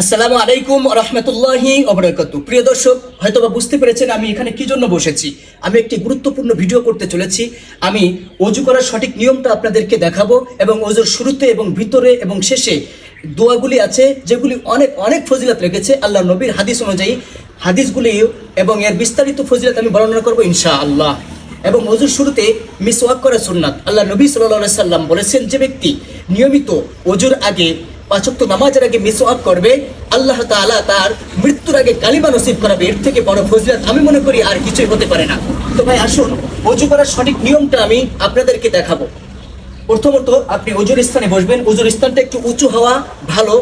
আসসালামু আলাইকুম রহমতুল্লাহি অবরাকাত প্রিয় দর্শক, হয়তোবা বুঝতে পেরেছেন আমি এখানে কি জন্য বসেছি। আমি একটি গুরুত্বপূর্ণ ভিডিও করতে চলেছি। আমি অজু করার সঠিক নিয়মটা আপনাদেরকে দেখাবো এবং অজুর শুরুতে এবং ভিতরে এবং শেষে দোয়াগুলি আছে, যেগুলি অনেক অনেক ফজিলত রেখেছে আল্লাহ নবীর হাদিস অনুযায়ী। হাদিসগুলি এবং এর বিস্তারিত ফজিলত আমি বর্ণনা করব ইনশা আল্লাহ এবং অজুর শুরুতে মিসওয়াক করা সুন্নাত। আল্লাহ নবী সাল্লাহ সাল্লাম বলেছেন, যে ব্যক্তি নিয়মিত অজুর আগে পাঁচক্ত নামাজের আগে মিসওয়াক করবে, আল্লাহ তাআলা তার মৃত্যুর আগে কালিমা নসিব করাবে। এর থেকে বড় ফজিলত আমি মনে করি আর কিছুই হতে পারে না। তো ভাই, আসুন, অজু করার সঠিক নিয়মটা আমি আপনাদেরকে দেখাবো। প্রথমত, আপনি অজুর স্থানে বসবেন। অজুর স্থানটা একটু উঁচু হওয়া ভালো,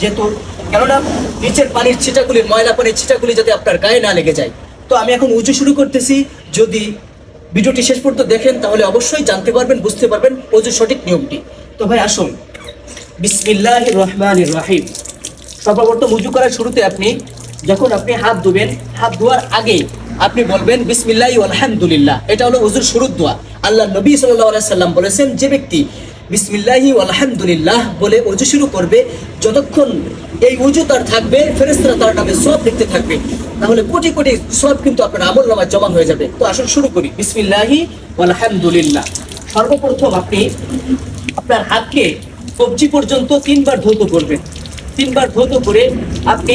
যেহেতু কেননা নিচের পানির ছিটাগুলি, ময়লা পানির ছিটাগুলি যাতে আপনার গায়ে না লেগে যায়। তো আমি এখন উঁচু শুরু করতেছি। যদি ভিডিওটি শেষ পর্যন্ত দেখেন, তাহলে অবশ্যই জানতে পারবেন, বুঝতে পারবেন অজুর সঠিক নিয়মটি। তো ভাই, আসুন। বিসমিল্লাহ রহমান রাহিম সর্বপ্রথম উজু করার শুরুতে আপনি যখন আপনি হাত ধুবেন, হাত ধোয়ার আগে আপনি বলবেন, বিসমিল্লাহ আলহামদুলিল্লাহ এটা হলো উজুর শুরুর দোয়া। আল্লাহ নবী সাল্লাহ সাল্লাম বলেছেন, যে ব্যক্তি বিসমিল্লাহি আলহামদুলিল্লাহ বলে উজু শুরু করবে, যতক্ষণ এই উজু তার থাকবে ফেরেস্তারা তার নামে সব লিখতে থাকবে, তাহলে কোটি কোটি সব কিন্তু আপনার আমল নামায় জমা হয়ে যাবে। তো আসুন শুরু করি, বিসমিল্লাহি আলহামদুলিল্লাহ সর্বপ্রথম আপনি আপনার হাতকে কবজি পর্যন্ত তিনবার ধৌত করবেন। তিনবার ধৌত করে আপনি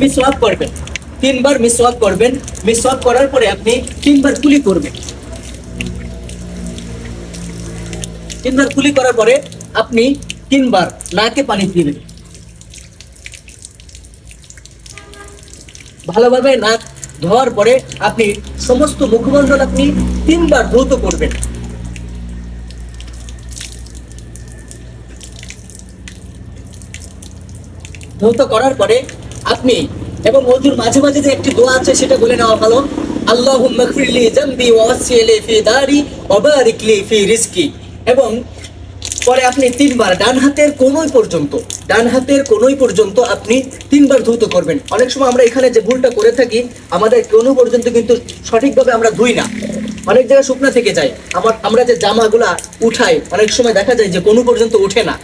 মিসওয়াক করবেন। তিনবার মিসওয়াক করবেন। মিসওয়াক করার পরে আপনি তিনবার কুলি করবেন। তিনবার কুলি করার পরে আপনি তিনবার নাকে পানি দিবেন। ভালোভাবে নাক ধোয়ার পরে আপনি সমস্ত মুখমণ্ডল আপনি তিনবার ধৌত করবেন। ধৌত করার পরে আপনি এবং অজুর মাঝে মাঝে যে একটি দোয়া আছে সেটা বলে নেওয়া ভালো আল্লাহ এবং পরে আপনি তিনবার ডান হাতের কোনোই পর্যন্ত, ডান হাতের কোনোই পর্যন্ত আপনি তিনবার ধৌত করবেন। অনেক সময় আমরা এখানে যে ভুলটা করে থাকি, আমাদের কোনো পর্যন্ত কিন্তু সঠিকভাবে আমরা ধুই না। অনেক জায়গায় শুকনা থেকে যায়। আমার, আমরা যে জামাগুলা উঠাই, অনেক সময় দেখা যায় যে কোনো পর্যন্ত উঠে না।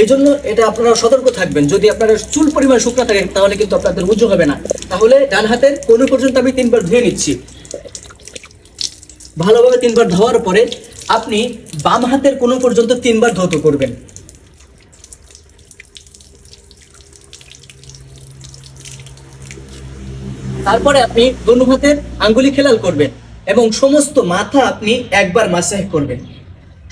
এই জন্য এটা আপনারা সতর্ক থাকবেন। যদি আপনারা চুল পরিমাণ শুকনা থাকে, তাহলে কিন্তু আপনাদের উঁচু হবে না। তাহলে ডান হাতের কোনো পর্যন্ত আমি তিনবার ধুয়ে নিচ্ছি। ভালোভাবে তিনবার ধোয়ার পরে আপনি বাম হাতের কোনো পর্যন্ত তিনবার ধৌত করবেন। তারপরে আপনি দোনো হাতের আঙ্গুলি খেলাল করবেন এবং সমস্ত মাথা আপনি একবার মাসাহ করবেন।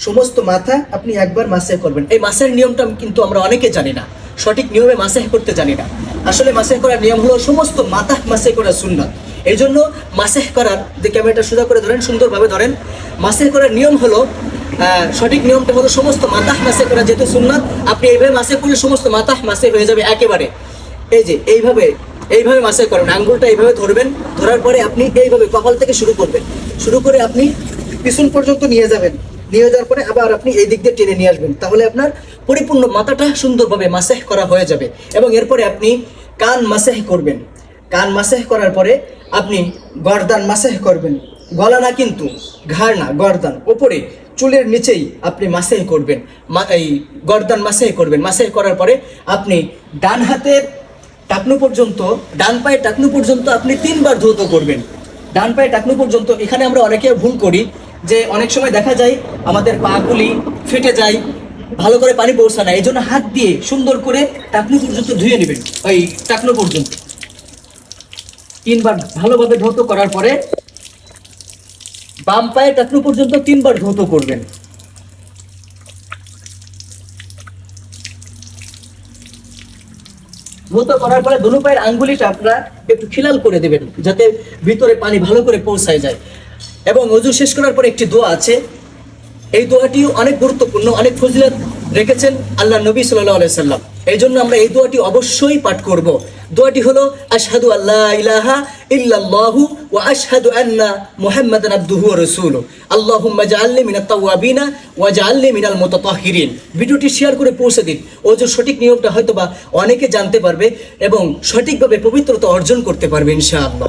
সমস্ত মাথা আপনি একবার মাসাহ করবেন। এই মাসের নিয়মটা কিন্তু আমরা অনেকে জানি না। সঠিক নিয়মে মাসাহ করতে জানি না। আসলে মাসাহ করার নিয়ম হলো সমস্ত মাথা মাসাহ করা সুন্নাত। এই জন্য মাসাহ করার যে ক্যামেরাটা সোজা করে ধরেন, সুন্দরভাবে ধরেন, মাসাহ করার নিয়ম হলো সঠিক নিয়মটা হলো সমস্ত মাতাহ মাসে করা যেহেতু সুন্নাত, আপনি এইভাবে মাসে করলে সমস্ত মাতাহ মাসে হয়ে যাবে একেবারে। এই যে, এইভাবে এইভাবে মাসে করেন, আঙ্গুলটা এইভাবে ধরবেন, ধরার পরে আপনি এইভাবে কপাল থেকে শুরু করবেন। শুরু করে আপনি পিছন পর্যন্ত নিয়ে যাবেন। নিয়ে যাওয়ার পরে আবার আপনি এই দিক দিয়ে টেনে নিয়ে আসবেন। তাহলে আপনার পরিপূর্ণ মাথাটা সুন্দরভাবে মাসেহ করা হয়ে যাবে এবং এরপরে আপনি কান মাসেহ করবেন। কান মাসেহ করার পরে আপনি গর্দান মাসেহ করবেন। গলা না কিন্তু, ঘাড় না, গর্দান। ওপরে, চুলের নিচেই আপনি মাসেহ করবেন। এই গর্দান মাসেহ করবেন। মাসেহ করার পরে আপনি ডান হাতের টাকনু পর্যন্ত, ডান পায়ে টাকনু পর্যন্ত আপনি তিনবার ধৌত করবেন। ডান পায়ে টাকনু পর্যন্ত, এখানে আমরা অনেকে ভুল করি। যে অনেক সময় দেখা যায় আমাদের পাগুলি ফেটে যায়, ভালো করে পানি পৌঁছা না এই জন্য হাত দিয়ে সুন্দর করে টাকনু পর্যন্ত ধুয়ে নেবেন, ওই টাকনু পর্যন্ত। তিনবার ভালোভাবে ধৌত করার পরে বাম পায়ে টাকনু পর্যন্ত তিনবার ধৌত করবেন। ধৌত করার পরে দুনো পায়ের আঙ্গুলিটা আপনারা একটু খিলাল করে দেবেন, যাতে ভিতরে পানি ভালো করে পৌঁছায় যায়। এবং অজু শেষ করার পর একটি দোয়া আছে। এই দোয়াটিও অনেক গুরুত্বপূর্ণ, অনেক ফজিলত রেখেছেন আল্লাহ নবী সাল্লাহ সাল্লাম। এই জন্য আমরা এই দোয়াটি অবশ্যই পাঠ করব। দোয়াটি হলো, আশহাদু আল্লাহ ইলাহা ইল্লাল্লাহু ওয়া আশহাদু আন্না মুহাম্মাদান আবদুহু ওয়া রাসূলুহু। আল্লাহুম্মা জাআলনি মিনাত তাওয়াবিনা ওয়া জাআলনি মিনাল মুতাতাহহিরিন ভিডিওটি শেয়ার করে পৌঁছে দিন। ও যে সঠিক নিয়মটা হয়তোবা অনেকে জানতে পারবে এবং সঠিকভাবে পবিত্রতা অর্জন করতে পারবে ইনশাআল্লাহ।